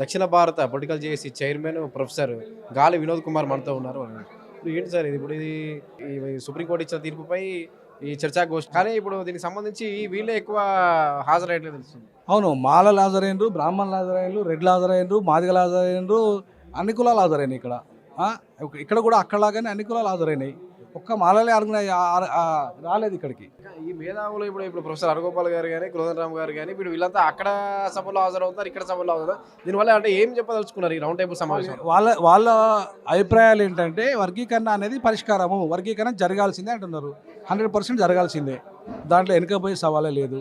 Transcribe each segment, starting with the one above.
దక్షిణ భారత పొలిటికల్ చేసి చైర్మన్ ప్రొఫెసర్ గాలి వినోద్ కుమార్ మనతో ఉన్నారు. ఇప్పుడు ఏంటి సార్ ఇది? ఇప్పుడు ఇది సుప్రీంకోర్టు ఇచ్చిన తీర్పుపై ఈ చర్చాగోష్ఠి కానీ ఇప్పుడు దీనికి సంబంధించి వీళ్ళే ఎక్కువ హాజరయ్యట్లేదు తెలుస్తుంది. అవును మాల హాజరైనరు బ్రాహ్మణులు హాజరైనరు రెడ్లు హాజరైనరు మాదిగలు హాజరైనరు అన్ని కులాలు హాజరైనాయి ఇక్కడ. ఇక్కడ కూడా అక్కడలాగానే అన్ని కులాలు హాజరైనాయి. ఒక్క మాలలే అడుగున రాలేదు ఇక్కడికి. ఈ మేధావులు ఇప్పుడు ఇప్పుడు ప్రొఫెసర్ హరగోపాల్ గారు కానీ కులదన్ రామ్ గారు కానీ ఇప్పుడు వీళ్ళంతా అక్కడ సభలో హాజరవుతారు ఇక్కడ సభలో హాజరవుతారు దీనివల్ల అంటే ఏం చెప్పదలుచుకున్నారు ఈ రౌండ్ టేబుల్ సమావేశం వాళ్ళ వాళ్ళ అభిప్రాయాలు ఏంటంటే వర్గీకరణ అనేది పరిష్కారము. వర్గీకరణ జరగాల్సిందే అంటున్నారు. హండ్రెడ్ పర్సెంట్ జరగాల్సిందే. దాంట్లో వెనుకపోయే సవాలే లేదు.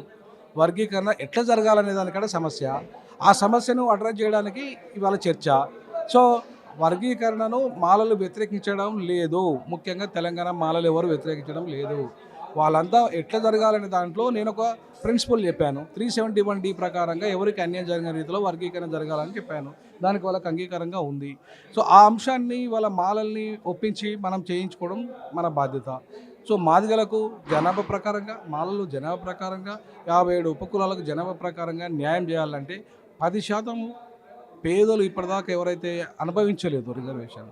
వర్గీకరణ ఎట్లా జరగాలనే దానికంటే సమస్య. ఆ సమస్యను అడ్రస్ చేయడానికి ఇవాళ చర్చ. సో వర్గీకరణను మాలలు వ్యతిరేకించడం లేదు. ముఖ్యంగా తెలంగాణ మాలలు ఎవరు వ్యతిరేకించడం లేదు. వాళ్ళంతా ఎట్లా జరగాలనే దాంట్లో నేను ఒక ప్రిన్సిపల్ చెప్పాను. త్రీ సెవెంటీ వన్ డి ప్రకారంగా ఎవరికి అన్యాయం జరిగిన రీతిలో వర్గీకరణ జరగాలని చెప్పాను. దానికి వాళ్ళకి అంగీకారంగా ఉంది. సో ఆ అంశాన్ని వాళ్ళ మాలల్ని ఒప్పించి మనం చేయించుకోవడం మన బాధ్యత. సో మాదిగలకు జనాభా ప్రకారంగా మాలలు జనాభా ప్రకారంగా యాభై ఏడు ఉపకులాలకు జనాభా ప్రకారంగా న్యాయం చేయాలంటే పది శాతం పేదలు ఇప్పటిదాకా ఎవరైతే అనుభవించలేదు reservation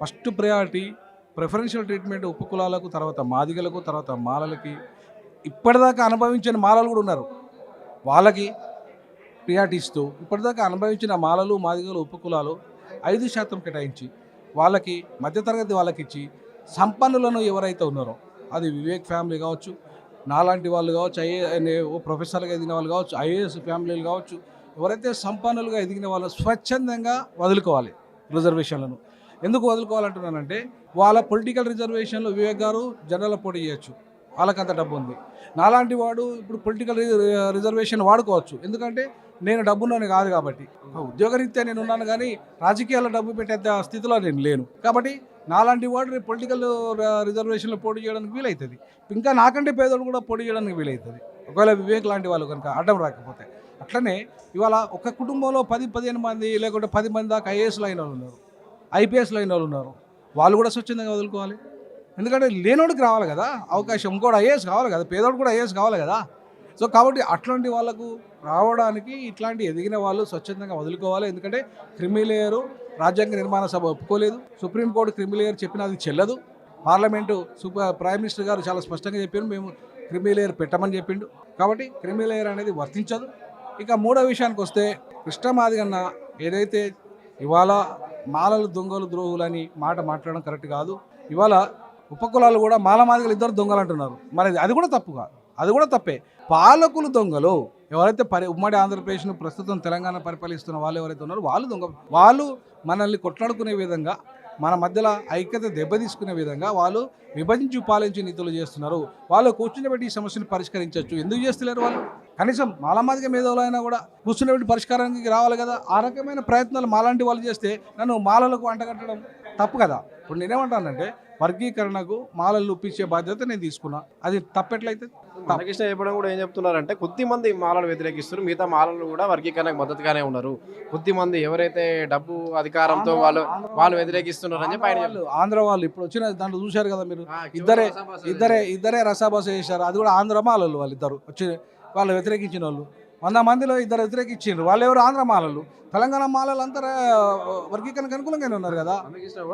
first priority preferential treatment ఉపకులాలకు తర్వాత మాదిగలకు తర్వాత మాలలకి. ఇప్పటిదాకా అనుభవించిన మాలలు కూడా ఉన్నారు. వాళ్ళకి ప్రియారిటీ ఇస్తూ ఇప్పటిదాకా అనుభవించిన మాలలు మాదిగలు ఉపకులాలు ఐదు శాతం కేటాయించి వాళ్ళకి మధ్యతరగతి వాళ్ళకి ఇచ్చి సంపన్నులను ఎవరైతే ఉన్నారో అది వివేక్ ఫ్యామిలీ కావచ్చు నాలాంటి వాళ్ళు కావచ్చు ఐఏ ఓ ప్రొఫెసర్గా ఎదిగిన వాళ్ళు కావచ్చు ఐఏఎస్ ఫ్యామిలీలు కావచ్చు ఎవరైతే సంపన్నులుగా ఎదిగిన వాళ్ళు స్వచ్ఛందంగా వదులుకోవాలి రిజర్వేషన్లను. ఎందుకు వదులుకోవాలంటున్నానంటే వాళ్ళ పొలిటికల్ రిజర్వేషన్లు వివేక్ గారు జనరల్ పోటీ చేయొచ్చు వాళ్ళకంత అంత డబ్బు ఉంది నాలాంటి వాడు ఇప్పుడు పొలిటికల్ రిజర్వేషన్ వాడుకోవచ్చు. ఎందుకంటే నేను డబ్బున్నాను కాదు కాబట్టి. ఉద్యోగరీత్యా నేను ఉన్నాను కానీ రాజకీయాల్లో డబ్బు పెట్టే స్థితిలో నేను లేను. కాబట్టి నాలాంటి వాడు రేపు పొలిటికల్ రిజర్వేషన్లో పోటీ చేయడానికి వీలవుతుంది ఇంకా నాకంటే పేదోడు కూడా పోటీ చేయడానికి వీలవుతుంది ఒకవేళ వివేక్ లాంటి వాళ్ళు కనుక అడ్డం రాకపోతే. అట్లనే ఇవాళ ఒక కుటుంబంలో పది పదిహేను మంది లేకుంటే పది మంది దాకా ఐఏఎస్లు అయిన వాళ్ళు ఉన్నారు. ఐపీఎస్లు అయిన వాళ్ళు ఉన్నారు. వాళ్ళు కూడా స్వచ్ఛందంగా వదులుకోవాలి. ఎందుకంటే లేనోడికి రావాలి కదా. అవకాశం ఇంకోటి ఐఏఎస్ కావాలి కదా. పేదోడు కూడా ఐఏఎస్ కావాలి కదా. సో కాబట్టి అట్లాంటి వాళ్ళకు రావడానికి ఇట్లాంటి ఎదిగిన వాళ్ళు స్వచ్ఛందంగా వదులుకోవాలి. ఎందుకంటే క్రిమిలేయరు రాజ్యాంగ నిర్మాణ సభ ఒప్పుకోలేదు. సుప్రీంకోర్టు క్రిమిలేయర్ చెప్పినది చెల్లదు. పార్లమెంటు సూపర్ ప్రైమ్ మినిస్టర్ గారు చాలా స్పష్టంగా చెప్పారు. మేము క్రిమిలేయర్ పెట్టమని చెప్పిండు. కాబట్టి క్రిమిలేయర్ అనేది వర్తించదు. ఇక మూడో విషయానికి వస్తే కృష్ణమాదిగన్న ఏదైతే ఇవాళ మాలలు దొంగలు ద్రోహులని మాట మాట్లాడడం కరెక్ట్ కాదు ఇవాళ ఉపకులాలు కూడా మాలమాదిగలు ఇద్దరు దొంగలు అంటున్నారు. మరి అది కూడా తప్పు కాదు. అది కూడా తప్పే. పాలకులు దొంగలు ఎవరైతే పరి ఉమ్మడి ఆంధ్రప్రదేశ్ను ప్రస్తుతం తెలంగాణ పరిపాలిస్తున్న వాళ్ళు ఎవరైతే ఉన్నారో వాళ్ళు దొంగ వాళ్ళు మనల్ని కొట్లాడుకునే విధంగా మన మధ్యలో ఐక్యత దెబ్బతీసుకునే విధంగా వాళ్ళు విభజించి పాలించి నీతులు చేస్తున్నారు. వాళ్ళు కూర్చుని ఈ సమస్యను పరిష్కరించవచ్చు ఎందుకు చేస్తలేరు వాళ్ళు? కనీసం మాలమాదిగ మేధావులు అయినా కూడా కూర్చుని పరిష్కారానికి రావాలి కదా. ఆ రకమైన ప్రయత్నాలు మాలాంటి వాళ్ళు చేస్తే నన్ను మాలలకు అంటగట్టడం తప్పు కదా. ఇప్పుడు నేనేమంటానంటే వర్గీకరణకు మాలలు ఒప్పించే బాధ్యత నేను తీసుకున్నా. అది తప్పెట్లయితే రామకృష్ణ చెప్పడం కూడా ఏం చెప్తున్నారంటే కొద్ది మంది మాలలు వ్యతిరేకిస్తారు మిగతా మాలలు కూడా వర్గీకరణకు మద్దతుగానే ఉన్నారు. కొద్ది మంది ఎవరైతే డబ్బు అధికారంతో వాళ్ళు వాళ్ళు వ్యతిరేకిస్తున్నారు అని చెప్పి ఆయన ఆంధ్ర వాళ్ళు ఇప్పుడు వచ్చిన దాంట్లో చూశారు కదా మీరు. ఇద్దరే ఇద్దరే ఇద్దరే రసాభాస చేశారు. అది కూడా ఆంధ్ర మాలలు వాళ్ళు ఇద్దరు వచ్చి వాళ్ళు వ్యతిరేకించిన వాళ్ళు వంద మందిలో ఇద్దరు వ్యతిరేకించారు వాళ్ళు ఎవరు? ఆంధ్ర మాలలు. తెలంగాణ మాలలు అంతా వర్గీకరణకు అనుకూలంగానే ఉన్నారు కదా?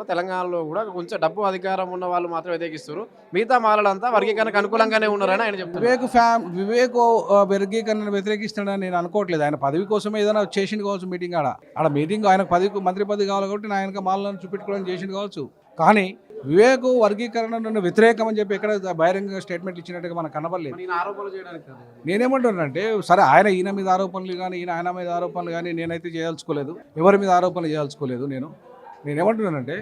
తెలంగాణలో కూడా కొంచెం డబ్బు అధికారం ఉన్న వాళ్ళు మాత్రం వ్యతిరేకిస్తారు మిగతా మాలలంతా వర్గీకరణకు అనుకూలంగానే ఉన్నారని ఆయన చెప్తున్నారు. వివేక్ ఫ్యామ్ వివేక్ వర్గీకరణను వ్యతిరేకిస్తాడని నేను అనుకోవట్లేదు. ఆయన పదవి కోసమే ఏదైనా చేసింది కావచ్చు మీటింగ్ ఆడ. ఆడ మీటింగ్ ఆయన పదవి మంత్రి పదవి కావాలి కాబట్టి ఆయన మాలను చూపెట్టుకోవడం చేసింది కావచ్చు. కానీ వివేక్ వర్గీకరణను వ్యతిరేకం అని చెప్పి ఎక్కడ బహిరంగ స్టేట్మెంట్ ఇచ్చినట్టుగా మనకు కనబడలేదు. నేనేమంటున్నానంటే సరే ఆయన ఈయన మీద ఆరోపణలు కానీ ఈయన ఆయన మీద ఆరోపణలు కానీ నేనైతే చేయదలుచుకోలేదు ఎవరి మీద ఆరోపణలు చేయదలుచుకోలేదు నేను. నేనేమంటున్నానంటే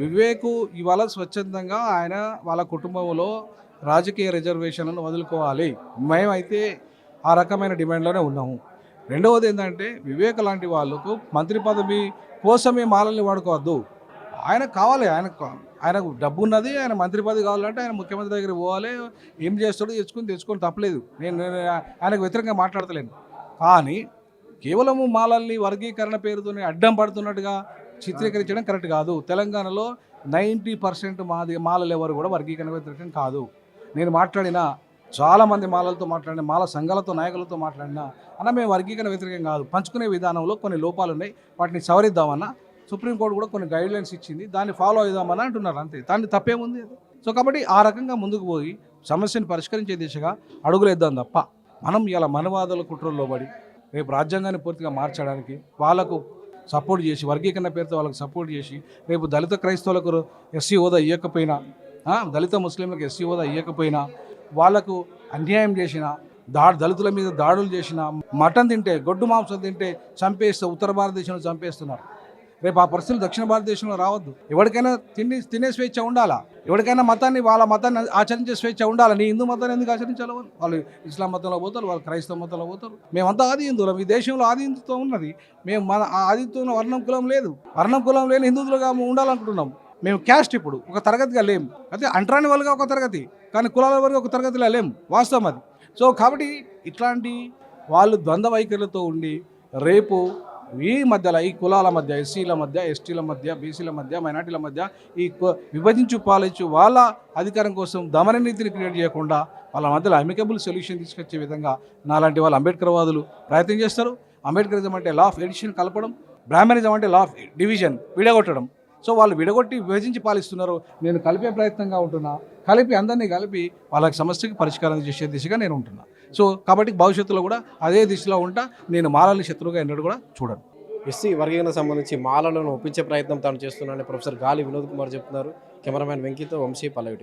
వివేకు ఇవాళ స్వచ్ఛందంగా ఆయన వాళ్ళ కుటుంబంలో రాజకీయ రిజర్వేషన్లను వదులుకోవాలి. మేమైతే ఆ రకమైన డిమాండ్లోనే ఉన్నాము. రెండవది ఏంటంటే వివేక్ లాంటి వాళ్ళకు మంత్రి పదవి కోసమే మాలల్ని వాడుకోవద్దు. ఆయనకు కావాలి ఆయన ఆయనకు డబ్బు ఉన్నది ఆయన మంత్రి పదవి కావాలంటే ఆయన ముఖ్యమంత్రి దగ్గర పోవాలి ఏం చేస్తాడో తెచ్చుకొని తెచ్చుకొని తప్పలేదు. నేను ఆయనకు వ్యతిరేకంగా మాట్లాడతలేను. కానీ కేవలము మాలల్ని వర్గీకరణ పేరుతోనే అడ్డం పడుతున్నట్టుగా చిత్రీకరించడం కరెక్ట్ కాదు. తెలంగాణలో నైంటీ పర్సెంట్ మాది మాలలు ఎవరు కూడా వర్గీకరణ వ్యతిరేకం కాదు. నేను మాట్లాడిన చాలా మంది మాలలతో మాట్లాడిన మాల సంఘాలతో నాయకులతో మాట్లాడినా అన్న మేము వర్గీకరణ వ్యతిరేకం కాదు. పంచుకునే విధానంలో కొన్ని లోపాలు ఉన్నాయి వాటిని సవరిద్దామన్నా సుప్రీంకోర్టు కూడా కొన్ని గైడ్ లైన్స్ ఇచ్చింది. దాన్ని ఫాలో అవుదామని అంటున్నారు. అంతే. దాన్ని తప్పేముంది సో కాబట్టి ఆ రకంగా ముందుకు పోయి సమస్యను పరిష్కరించే దిశగా అడుగులేద్దాం తప్ప మనం ఇలా మనవాదుల కుట్రల్లో పడి రేపు రాజ్యాంగాన్ని పూర్తిగా మార్చడానికి వాళ్ళకు సపోర్ట్ చేసి వర్గీకరణ పేరుతో వాళ్ళకి సపోర్ట్ చేసి రేపు దళిత క్రైస్తవులకు ఎస్సీ హోదా ఇవ్వకపోయినా దళిత ముస్లింలకు ఎస్సీ హోదా ఇవ్వకపోయినా వాళ్ళకు అన్యాయం చేసిన దా దళితుల మీద దాడులు చేసిన మటన్ తింటే గొడ్డు మాంసం తింటే చంపేస్తే ఉత్తర భారతదేశంలో చంపేస్తున్నారు. రేపు ఆ పరిస్థితులు దక్షిణ భారతదేశంలో రావద్దు. ఎవరికైనా తిండి తినే స్వేచ్ఛ ఉండాలా? ఎవరికైనా మతాన్ని వాళ్ళ మతాన్ని ఆచరించే స్వేచ్ఛ ఉండాలి? నీ హిందూ మతాన్ని ఎందుకు ఆచరించాలి? వాళ్ళు? ఇస్లాం మతంలో పోతారు వాళ్ళు క్రైస్తవ మతంలో పోతారు. మేమంతా ఆది హిందువులం ఈ దేశంలో ఆది హిందుత్వం ఉన్నది. మేము మన ఆ ఆదిత్యంలో వర్ణం కులం లేదు. వర్ణం కులం లేని హిందువులుగా ఉండాలనుకుంటున్నాం. మేము క్యాస్ట్ ఇప్పుడు ఒక తరగతిగా లేము అయితే అంటరాని వాళ్ళుగా ఒక తరగతి కానీ కులాల వరకు ఒక తరగతిలో లేము వాస్తవం అది. సో కాబట్టి ఇట్లాంటి వాళ్ళు ద్వంద్వ వైఖరులతో ఉండి రేపు ఈ మధ్యలో ఈ కులాల మధ్య ఎస్సీల మధ్య ఎస్టీల మధ్య బీసీల మధ్య మైనార్టీల మధ్య ఈ విభజించు పాలించు వాళ్ళ అధికారం కోసం దమన నీతిని క్రియేట్ చేయకుండా వాళ్ళ మధ్యలో అమికబుల్ సొల్యూషన్ తీసుకొచ్చే విధంగా నాలాంటి వాళ్ళు అంబేద్కర్ వాదులు ప్రయత్నం చేస్తారు. అంబేద్కరిజం అంటే లా ఆఫ్ ఎడిషన్ కలపడం బ్రాహ్మణిజం అంటే లా ఆఫ్ డివిజన్ విడగొట్టడం. సో వాళ్ళు విడగొట్టి విభజించి పాలిస్తున్నారు. నేను కలిపే ప్రయత్నంగా ఉంటున్నా. కలిపి అందరినీ కలిపి వాళ్ళకి సమస్యకి పరిష్కారం చేసే దిశగా నేను ఉంటున్నా. సో కాబట్టి భవిష్యత్తులో కూడా అదే దిశలో ఉంటా. నేను మాలని శత్రువుగా ఎన్నడూ కూడా చూడను. ఎస్సీ వర్గీకరణ సంబంధించి మాలలను ఒప్పించే ప్రయత్నం తాను చేస్తున్నానని ప్రొఫెసర్ గాలి వినోద్ కుమార్ చెప్తున్నారు. కెమెరామ్యాన్ వెంకీతో వంశీ పల్లవి